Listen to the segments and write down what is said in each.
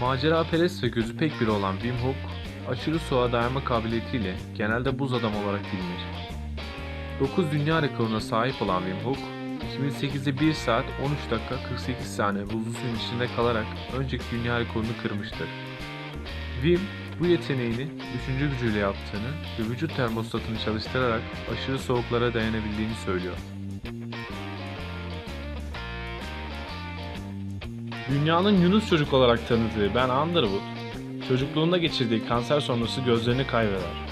Macera perest ve gözü pek biri olan Wim Hof, aşırı soğuğa dayanma kabiliyetiyle genelde buz adam olarak bilinir. 9 dünya rekoruna sahip olan Wim Hof, 2008'de 1 saat 13 dakika 48 saniye buzlu suyun içinde kalarak önceki dünya rekorunu kırmıştır. Wim, bu yeteneğini düşünce gücüyle yaptığını ve vücut termostatını çalıştırarak aşırı soğuklara dayanabildiğini söylüyor. Dünyanın Yunus çocuk olarak tanıdığı Ben Underwood, çocukluğunda geçirdiği kanser sonrası gözlerini kaybeder.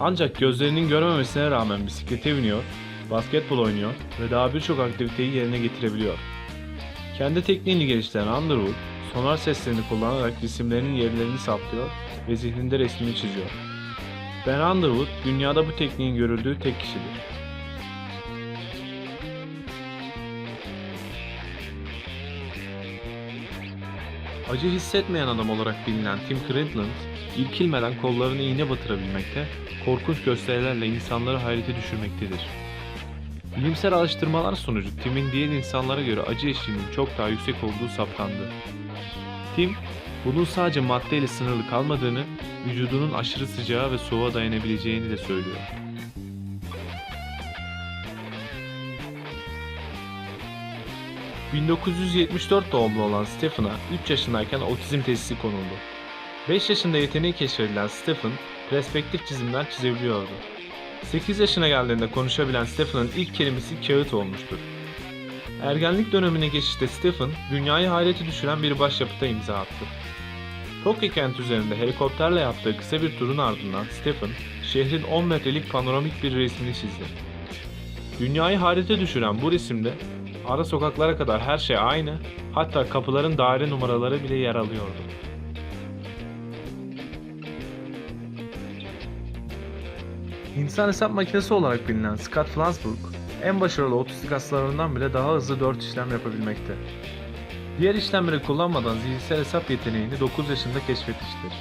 Ancak gözlerinin görmemesine rağmen bisiklete biniyor, basketbol oynuyor ve daha birçok aktiviteyi yerine getirebiliyor. Kendi tekniğini geliştiren Underwood, sonar seslerini kullanarak cisimlerinin yerlerini saptıyor ve zihninde resmini çiziyor. Ben Underwood, dünyada bu tekniğin görüldüğü tek kişidir. Acı hissetmeyen adam olarak bilinen Tim Cridland, irkilmeden kollarını iğne batırabilmekte, korkunç gösterilerle insanları hayrete düşürmektedir. Bilimsel araştırmalar sonucu Tim'in diğer insanlara göre acı eşiğinin çok daha yüksek olduğu saptandı. Tim, bunun sadece maddeyle sınırlı kalmadığını, vücudunun aşırı sıcağa ve soğuğa dayanabileceğini de söylüyor. ...1974 doğumlu olan Stephen'a 3 yaşındayken otizm teşhisi konuldu. 5 yaşında yeteneği keşfedilen Stephen, perspektif çizimler çizebiliyordu. 8 yaşına geldiğinde konuşabilen Stephen'ın ilk kelimesi kağıt olmuştur. Ergenlik dönemine geçişte Stephen, dünyayı hayrete düşüren bir başyapıta imza attı. Tokyo kent üzerinde helikopterle yaptığı kısa bir turun ardından Stephen, şehrin 10 metrelik panoramik bir resmini çizdi. Dünyayı hayrete düşüren bu resimde ara sokaklara kadar her şey aynı, hatta kapıların daire numaraları bile yer alıyordu. İnsan hesap makinesi olarak bilinen Scott Flansburg, en başarılı otistik hastalarından bile daha hızlı 4 işlem yapabilmekte. Diğer işlemleri kullanmadan zihinsel hesap yeteneğini 9 yaşında keşfetmiştir.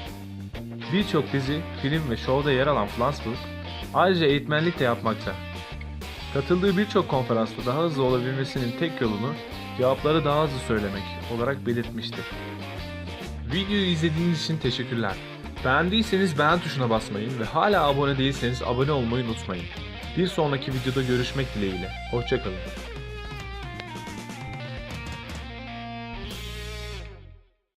Birçok dizi, film ve şovda yer alan Flansburg, ayrıca eğitmenlik de yapmakta. Katıldığı birçok konferansta daha hızlı olabilmesinin tek yolunu cevapları daha hızlı söylemek olarak belirtmiştir. Videoyu izlediğiniz için teşekkürler. Beğendiyseniz beğen tuşuna basmayı ve hala abone değilseniz abone olmayı unutmayın. Bir sonraki videoda görüşmek dileğiyle. Hoşçakalın.